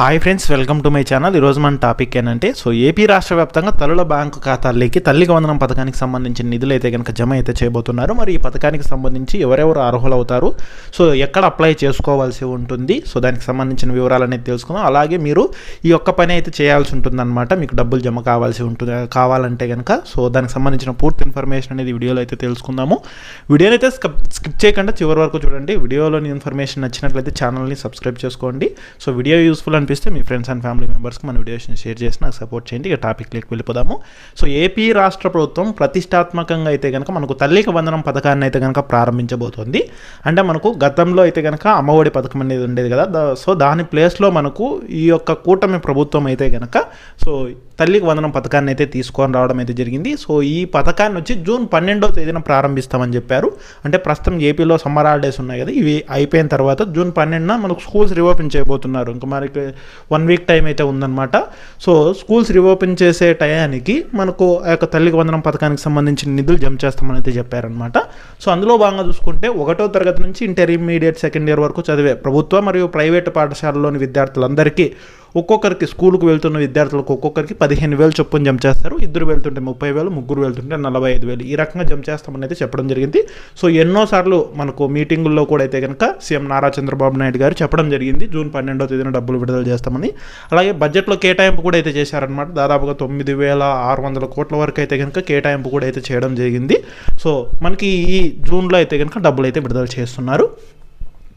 Hi friends welcome to my channel ఈరోజు మన topic ఏంటంటే సో ఏపీ రాష్ట్ర వ్యాప్తంగా తల్లుల బ్యాంకు ఖాతాల్లోకి తల్లికి వందనం పథకానికి సంబంధించిన నిధులు అయితే కనుక జమ అయితే చేయబోతున్నారు. మరి ఈ పథకానికి సంబంధించి ఎవరెవరు అర్హులవుతారు? సో ఎక్కడ అప్లై చేసుకోవాల్సి ఉంటుంది? సో దానికి సంబంధించిన వివరాలు అనేది తెలుసుకుందాం. అలాగే మీరు ఈ ఒక్క పని అయితే చేయాల్సి ఉంటుందన్నమాట. మీకు డబ్బులు జమ కావాల్సి ఉంటుంది? కావాలంటే కనుక సో దానికి సంబంధించిన పూర్తి ఇన్ఫర్మేషన్ అనేది వీడియోలో అయితే తెలుసుకుందాము. వీడియోని అయితే స్కిప్ స్కిప్ చేయకుండా చివరి వరకు చూడండి. వీడియోలోని ఇన్ఫర్మేషన్ నచ్చినట్లయితే ఛానల్ని సబ్స్క్రైబ్ చేసుకోండి. సో వీడియో యూస్ఫుల్ అనిపిస్తే మీ ఫ్రెండ్స్ అండ్ ఫ్యామిలీ మెంబర్స్కి మన వీడియోస్ని షేర్ చేసి నాకు సపోర్ట్ చేయండి. ఇక టాపిక్లోకి వెళ్ళిపోదాము. సో ఏపీ రాష్ట్ర ప్రభుత్వం ప్రతిష్టాత్మకంగా అయితే కనుక మనకు తల్లికి వందనం పథకాన్ని అయితే కనుక ప్రారంభించబోతోంది. అంటే మనకు గతంలో అయితే కనుక అమ్మఒడి పథకం అనేది ఉండేది కదా. సో దాని ప్లేస్లో మనకు ఈ యొక్క కూటమి ప్రభుత్వం అయితే కనుక సో తల్లికి వందనం పథకాన్ని అయితే తీసుకొని రావడం అయితే జరిగింది. సో ఈ పథకాన్ని వచ్చి జూన్ పన్నెండో తేదీన ప్రారంభిస్తామని చెప్పారు. అంటే ప్రస్తుతం ఏపీలో సమ్మర్ హాలిడేస్ ఉన్నాయి కదా. ఇవి అయిపోయిన తర్వాత జూన్ పన్నెండున మనకు స్కూల్స్ రిఓపెన్ చేయబోతున్నారు. ఇంకా మనకి వన్ వీక్ టైం అయితే ఉందన్నమాట. సో స్కూల్స్ రీఓపెన్ చేసే టయానికి మనకు ఆ యొక్క తల్లికి వందనం పథకానికి సంబంధించిన నిధులు జమ చేస్తామని అయితే చెప్పారనమాట సో అందులో భాగంగా చూసుకుంటే ఒకటో తరగతి నుంచి ఇంటర్మీడియట్ సెకండ్ ఇయర్ వరకు చదివే ప్రభుత్వ మరియు ప్రైవేటు పాఠశాలలోని విద్యార్థులందరికీ ఒక్కొక్కరికి స్కూల్కి వెళ్తున్న విద్యార్థులకు ఒక్కొక్కరికి పదిహేను వేలు చొప్పున జమ చేస్తారు. ఇద్దరు వెళ్తుంటే ముప్పై వేలు ముగ్గురు వెళ్తుంటే నలభై ఐదు వేలు. ఈ రకంగా జమ చేస్తామని అయితే చెప్పడం జరిగింది. సో ఎన్నోసార్లు మనకు మీటింగుల్లో కూడా అయితే కనుక సీఎం నారా చంద్రబాబు నాయుడు గారు చెప్పడం జరిగింది. జూన్ పన్నెండో తేదీన డబ్బులు విడుదల చేస్తామని. అలాగే బడ్జెట్లో కేటాయింపు కూడా అయితే చేశారనమాట దాదాపుగా తొమ్మిది వేల ఆరు వందల కోట్ల వరకు అయితే కనుక కేటాయింపు కూడా అయితే చేయడం జరిగింది. సో మనకి ఈ జూన్లో అయితే కనుక డబ్బులు అయితే విడుదల చేస్తున్నారు.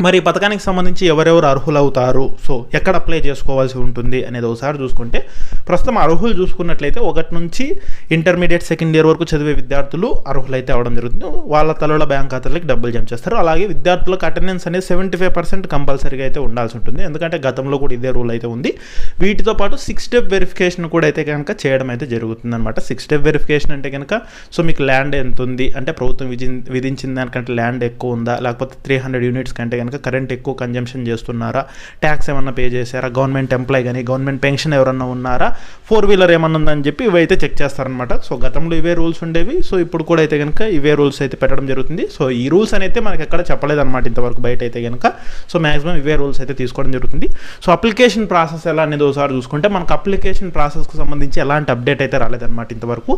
మరి ఈ పథకానికి సంబంధించి ఎవరెవరు అర్హులవుతారు? సో ఎక్కడ అప్లై చేసుకోవాల్సి ఉంటుంది అనేది ఒకసారి చూసుకుంటే ప్రస్తుతం అర్హులు చూసుకున్నట్లయితే ఒకటి నుంచి ఇంటర్మీడియట్ సెకండ్ ఇయర్ వరకు చదివే విద్యార్థులు అర్హులైతే అవడం జరుగుతుంది. వాళ్ళ తలలో బ్యాంక్ ఖాతాలకి డబ్బులు జమ చేస్తారు. అలాగే విద్యార్థులకు అటెండెన్స్ అనేది సెవెంటీ ఫైవ్ పర్సెంట్ కంపల్సరీగా అయితే ఉండాల్సి ఉంటుంది. ఎందుకంటే గతంలో కూడా ఇదే రూల్ అయితే ఉంది. వీటితో పాటు సిక్స్ స్టెప్ వెరిఫికేషన్ కూడా అయితే కనుక చేయడం అయితే జరుగుతుంది అనమాట సిక్స్ స్టెప్ వెరిఫికేషన్ అంటే కనుక సో మీకు ల్యాండ్ ఎంత ఉంది? అంటే ప్రభుత్వం విధి- విధించిన దానికంటే ల్యాండ్ ఎక్కువ ఉందా? లేకపోతే త్రీ హండ్రెడ్ యూనిట్స్ కంటే కనుక కరెంట్ ఎక్కువ కన్జంప్షన్ చేస్తున్నారా? ట్యాక్స్ ఏమన్నా పే చేశారా? గవర్నమెంట్ ఎంప్లాయ్ కానీ గవర్నమెంట్ పెన్షన్ ఎవరన్నా ఉన్నారా? ఫోర్ వీలర్ ఏమన్నా ఉందని చెప్పి ఇవైతే చెక్ చేస్తారనమాట సో గతంలో ఇవే రూల్స్ ఉండేవి. సో ఇప్పుడు కూడా అయితే కనుక ఇవే రూల్స్ అయితే పెట్టడం జరుగుతుంది. సో ఈ రూల్స్ అయితే మనకి ఎక్కడ చెప్పలేదన్నమాట ఇంతవరకు బయట అయితే కనుక సో మాక్సిమం ఇవే రూల్స్ అయితే తీసుకోవడం జరుగుతుంది. సో అప్లికేషన్ ప్రాసెస్ ఎలా అనేది ఒకసారి చూసుకుంటే మనకు అప్లికేషన్ ప్రాసెస్కి సంబంధించి ఎలాంటి అప్డేట్ అయితే రాలేదన్నమాట ఇంతవరకు.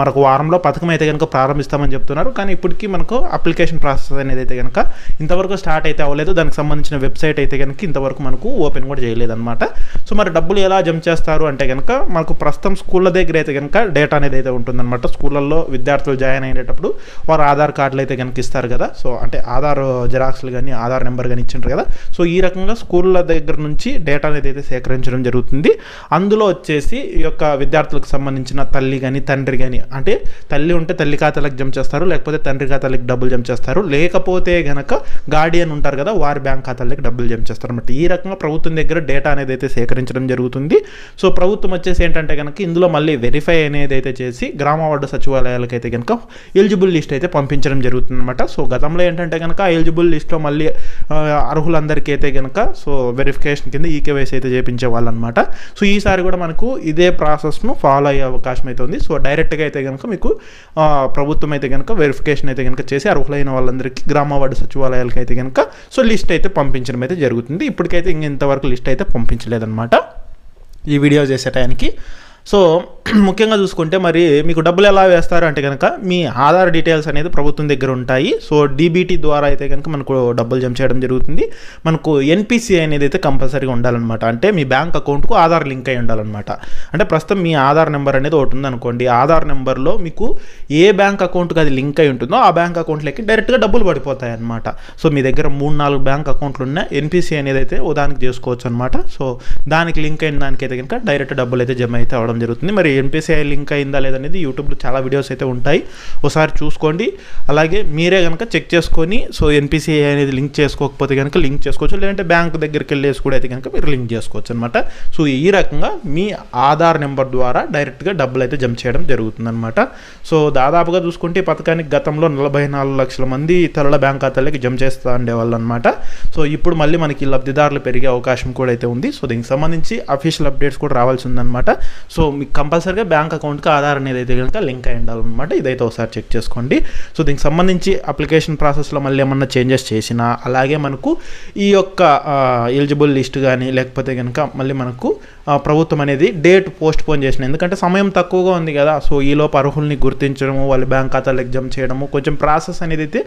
మనకు వారంలో పథకం అయితే కనుక ప్రారంభిస్తామని చెప్తున్నారు. కానీ ఇప్పటికీ మనకు అప్లికేషన్ ప్రాసెస్ అనేది అయితే కనుక ఇంతవరకు స్టార్ట్ అయితే అవ్వలేదు. దానికి సంబంధించిన వెబ్సైట్ అయితే కనుక ఇంతవరకు మనకు ఓపెన్ కూడా చేయలేదన్నమాట. సో మరి డబ్బులు ఎలా జమ చేస్తారు అంటే కనుక మనకు ప్రస్తుతం స్కూళ్ళ దగ్గర అయితే కనుక డేటా అనేది అయితే ఉంటుందన్నమాట. స్కూళ్ళల్లో విద్యార్థులు జాయిన్ అయ్యేటప్పుడు వారు ఆధార్ కార్డులు అయితే కనుక ఇస్తారు కదా. సో అంటే ఆధార్ జిరాక్స్లు కానీ ఆధార్ నెంబర్ కానీ ఇచ్చింటారు కదా. సో ఈ రకంగా స్కూళ్ళ దగ్గర నుంచి డేటా అనేది అయితే సేకరించడం జరుగుతుంది. అందులో వచ్చేసి ఈ యొక్క విద్యార్థులకు సంబంధించిన తల్లి కానీ తండ్రి కానీ అంటే తల్లి ఉంటే తల్లి ఖాతాలకు జమ చేస్తారు. లేకపోతే తండ్రి ఖాతాలకు డబ్బులు జమ చేస్తారు. లేకపోతే గనక గార్డియన్ ఉంటారు కదా వారి బ్యాంక్ ఖాతాలకి డబ్బులు జమ చేస్తారు అనమాట ఈ రకంగా ప్రభుత్వం దగ్గర డేటా అనేది అయితే సేకరించడం జరుగుతుంది. సో ప్రభుత్వం వచ్చేసి ఏంటంటే కనుక ఇందులో మళ్ళీ వెరిఫై అనేది అయితే చేసి గ్రామ వార్డు సచివాలయాలకు అయితే కనుక ఎలిజిబుల్ లిస్ట్ అయితే పంపించడం జరుగుతుంది అనమాట సో గతంలో ఏంటంటే కనుక ఎలిజిబుల్ లిస్ట్లో మళ్ళీ అర్హులందరికీ అయితే కనుక సో వెరిఫికేషన్ కింద ఈకేవైసీ అయితే చేపించే వాళ్ళు అనమాట సో ఈసారి కూడా మనకు ఇదే ప్రాసెస్ను ఫాలో అయ్యే అవకాశం అయితే ఉంది. సో డైరెక్ట్గా అయితే కనుక మీకు ప్రభుత్వం అయితే కనుక వెరిఫికేషన్ అయితే కనుక చేసి అర్హులైన వాళ్ళందరికీ గ్రామ వార్డు సచివాలయాలకు అయితే కనుక సో లిస్ట్ అయితే పంపించడం అయితే జరుగుతుంది. ఇప్పటికైతే ఇంక ఇంతవరకు లిస్ట్ అయితే పంపించలేదన్నమాట ఈ వీడియో చేసే టైంకి. సో ముఖ్యంగా చూసుకుంటే మరి మీకు డబ్బులు ఎలా వేస్తారు అంటే కనుక మీ ఆధార్ డీటెయిల్స్ అనేది ప్రభుత్వం దగ్గర ఉంటాయి. సో డీబీటీ ద్వారా అయితే కనుక మనకు డబ్బులు జమ చేయడం జరుగుతుంది. మనకు ఎన్పిసి అనేది అయితే కంపల్సరీగా ఉండాలన్నమాట. అంటే మీ బ్యాంక్ అకౌంట్కు ఆధార్ లింక్ అయి ఉండాలన్నమాట. అంటే ప్రస్తుతం మీ ఆధార్ నెంబర్ అనేది ఒకటి ఉందనుకోండి. ఆధార్ నెంబర్లో మీకు ఏ బ్యాంక్ అకౌంట్కి అది లింక్ అయి ఉంటుందో ఆ బ్యాంక్ అకౌంట్లోకి డైరెక్ట్గా డబ్బులు పడిపోతాయి అనమాట సో మీ దగ్గర మూడు నాలుగు బ్యాంక్ అకౌంట్లు ఉన్నాయి ఎన్పిసి అనేది అయితే ఉదాహరణకి చేసుకోవచ్చు అనమాట సో దానికి లింక్ అయిన దానికైతే కనుక డైరెక్ట్ డబ్బులు అయితే జమ అయితే అవడం జరుగుతుంది. మరి ఎన్పిసిఐ లింక్ అయిందా లేదనేది యూట్యూబ్లో చాలా వీడియోస్ అయితే ఉంటాయి. ఒకసారి చూసుకోండి. అలాగే మీరే కనుక చెక్ చేసుకొని సో ఎన్పిసిఐ అనేది లింక్ చేసుకోకపోతే కనుక లింక్ చేసుకోవచ్చు. లేదంటే బ్యాంక్ దగ్గరికి వెళ్ళేసి కూడా అయితే కనుక మీరు లింక్ చేసుకోవచ్చు అనమాట సో ఈ రకంగా మీ ఆధార్ నెంబర్ ద్వారా డైరెక్ట్గా డబ్బులు అయితే జమ చేయడం జరుగుతుందన్నమాట. సో దాదాపుగా చూసుకుంటే ఈ పథకానికి గతంలో నలభై నాలుగు లక్షల మంది తరల బ్యాంక్ ఖాతాలకి జమ చేస్తూ ఉండేవాళ్ళు అనమాట సో ఇప్పుడు మళ్ళీ మనకి లబ్ధిదారులు పెరిగే అవకాశం కూడా అయితే ఉంది. సో దీనికి సంబంధించి అఫీషియల్ అప్డేట్స్ కూడా రావాల్సి ఉందన్నమాట. సో మీకు కంపల్సరీ కంపల్సరీగా బ్యాంక్ అకౌంట్కి ఆధార్ అనేది అయితే కనుక లింక్ అయి ఉండాలన్నమాట. ఇదైతే ఒకసారి చెక్ చేసుకోండి. సో దీనికి సంబంధించి అప్లికేషన్ ప్రాసెస్లో మళ్ళీ ఏమన్నా చేంజెస్ చేసినా అలాగే మనకు ఈ యొక్క ఎలిజిబుల్ లిస్ట్ కానీ లేకపోతే కనుక మళ్ళీ మనకు ప్రభుత్వం అనేది డేట్ పోస్ట్ పోన్ చేసిన ఎందుకంటే సమయం తక్కువగా ఉంది కదా. సో ఈలోపు అర్హుల్ని గుర్తించడము వాళ్ళ బ్యాంక్ ఖాతాలు ఎగ్జామ్ చేయడము కొంచెం ప్రాసెస్ అనేది అయితే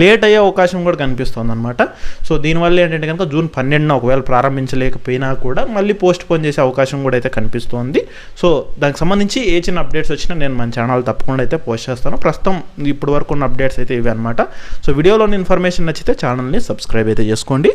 లేట్ అయ్యే అవకాశం కూడా కనిపిస్తుంది అనమాట సో దీనివల్ల ఏంటంటే కనుక జూన్ పన్నెండున ఒకవేళ ప్రారంభించలేకపోయినా కూడా మళ్ళీ పోస్ట్ పోన్ చేసే అవకాశం కూడా అయితే కనిపిస్తోంది. సో దానికి సంబంధించి ఏ చిన్న అప్డేట్స్ వచ్చినా నేను మన ఛానల్ తప్పకుండా అయితే పోస్ట్ చేస్తాను. ప్రస్తుతం ఇప్పటి వరకు ఉన్న అప్డేట్స్ అయితే ఇవి అనమాట సో వీడియోలోని ఇన్ఫర్మేషన్ నచ్చితే ఛానల్ని సబ్స్క్రైబ్ అయితే చేసుకోండి.